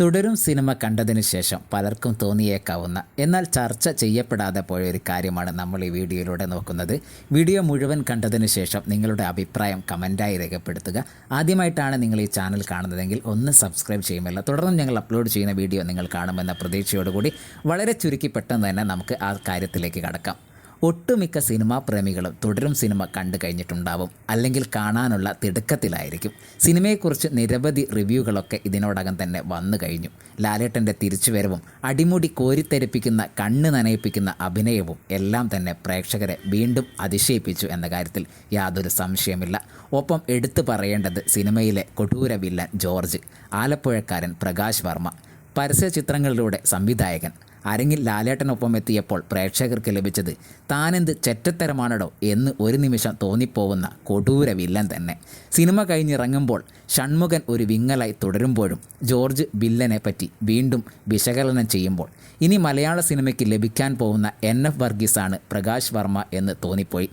തുടരും സിനിമ കണ്ടതിന് ശേഷം പലർക്കും തോന്നിയേക്കാവുന്ന എന്നാൽ ചർച്ച ചെയ്യപ്പെടാതെ പോയ ഒരു കാര്യമാണ് നമ്മൾ ഈ വീഡിയോയിലൂടെ നോക്കുന്നത്. വീഡിയോ മുഴുവൻ കണ്ടതിന് ശേഷം നിങ്ങളുടെ അഭിപ്രായം കമന്റായി രേഖപ്പെടുത്തുക. ആദ്യമായിട്ടാണ് നിങ്ങൾ ഈ ചാനൽ കാണുന്നതെങ്കിൽ ഒന്ന് സബ്സ്ക്രൈബ് ചെയ്യുമല്ലോ. തുടർന്നും ഞങ്ങൾ അപ്ലോഡ് ചെയ്യുന്ന വീഡിയോ നിങ്ങൾ കാണുമെന്ന പ്രതീക്ഷയോടുകൂടി വളരെ ചുരുക്കി പെട്ടെന്ന് തന്നെ നമുക്ക് ആ കാര്യത്തിലേക്ക് കടക്കാം. ഒട്ടുമിക്ക സിനിമാ പ്രേമികളും തുടരും സിനിമ കണ്ടു കഴിഞ്ഞിട്ടുണ്ടാവും. അല്ലെങ്കിൽ കാണാനുള്ള തിടുക്കത്തിലായിരിക്കും. സിനിമയെക്കുറിച്ച് നിരവധി റിവ്യൂകളൊക്കെ ഇതിനോടകം തന്നെ വന്നു കഴിഞ്ഞു. ലാലേട്ടന്റെ തിരിച്ചുവരവും അടിമുടി കോരിത്തെരിപ്പിക്കുന്ന കണ്ണ് നനയിപ്പിക്കുന്ന അഭിനയവും എല്ലാം തന്നെ പ്രേക്ഷകരെ വീണ്ടും അതിശയിപ്പിച്ചു എന്ന കാര്യത്തിൽ യാതൊരു സംശയമില്ല ഒപ്പം എടുത്തു പറയേണ്ടത് സിനിമയിലെ കൊടൂര വില്ലൻ ജോർജ് ആലപ്പുഴക്കാരൻ പ്രകാശ് വർമ്മ. പരസ്യ ചിത്രങ്ങളിലൂടെ സംവിധായകൻ അരങ്ങിൽ ലാലേട്ടനൊപ്പം എത്തിയപ്പോൾ പ്രേക്ഷകർക്ക് ലഭിച്ചത് താനെന്ത് ചെറ്റത്തരമാണടോ എന്ന് ഒരു നിമിഷം തോന്നിപ്പോവുന്ന കൊടൂര വില്ലൻ തന്നെ. സിനിമ കഴിഞ്ഞിറങ്ങുമ്പോൾ ഷൺമുഖൻ ഒരു വിങ്ങലായി തുടരുമ്പോഴും ജോർജ് ബില്ലനെ പറ്റി വീണ്ടും വിശകലനം ചെയ്യുമ്പോൾ ഇനി മലയാള സിനിമയ്ക്ക് ലഭിക്കാൻ പോകുന്ന എൻ എഫ് വർഗീസാണ് പ്രകാശ് വർമ്മ എന്ന് തോന്നിപ്പോയി.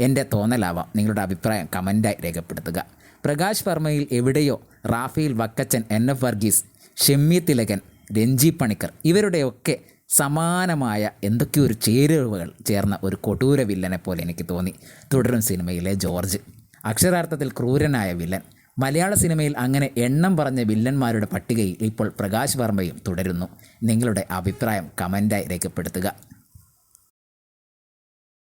എന്റെ തോന്നലാവാം നിങ്ങളുടെ അഭിപ്രായം കമന്റായി രേഖപ്പെടുത്തുക. പ്രകാശ് വർമ്മയിൽ എവിടെയോ Rafale Vakkachan N F Varghese Shemmy Thilakan Ranji Panicker ഇവരുടെയൊക്കെ സമാനമായ എന്തൊക്കെയോ ഒരു ചേരുവകൾ ചേർന്ന ഒരു കൊടൂര വില്ലനെ പോലെ എനിക്ക് തോന്നി. തുടരും സിനിമയിലെ ജോർജ്. അക്ഷരാർത്ഥത്തിൽ ക്രൂരനായ വില്ലൻ. മലയാള സിനിമയിൽ അങ്ങനെ എണ്ണം പറഞ്ഞ വില്ലന്മാരുടെ പട്ടികയിൽ ഇപ്പോൾ പ്രകാശ് വർമ്മയും തുടരുന്നു. നിങ്ങളുടെ അഭിപ്രായം കമന്റായി രേഖപ്പെടുത്തുക.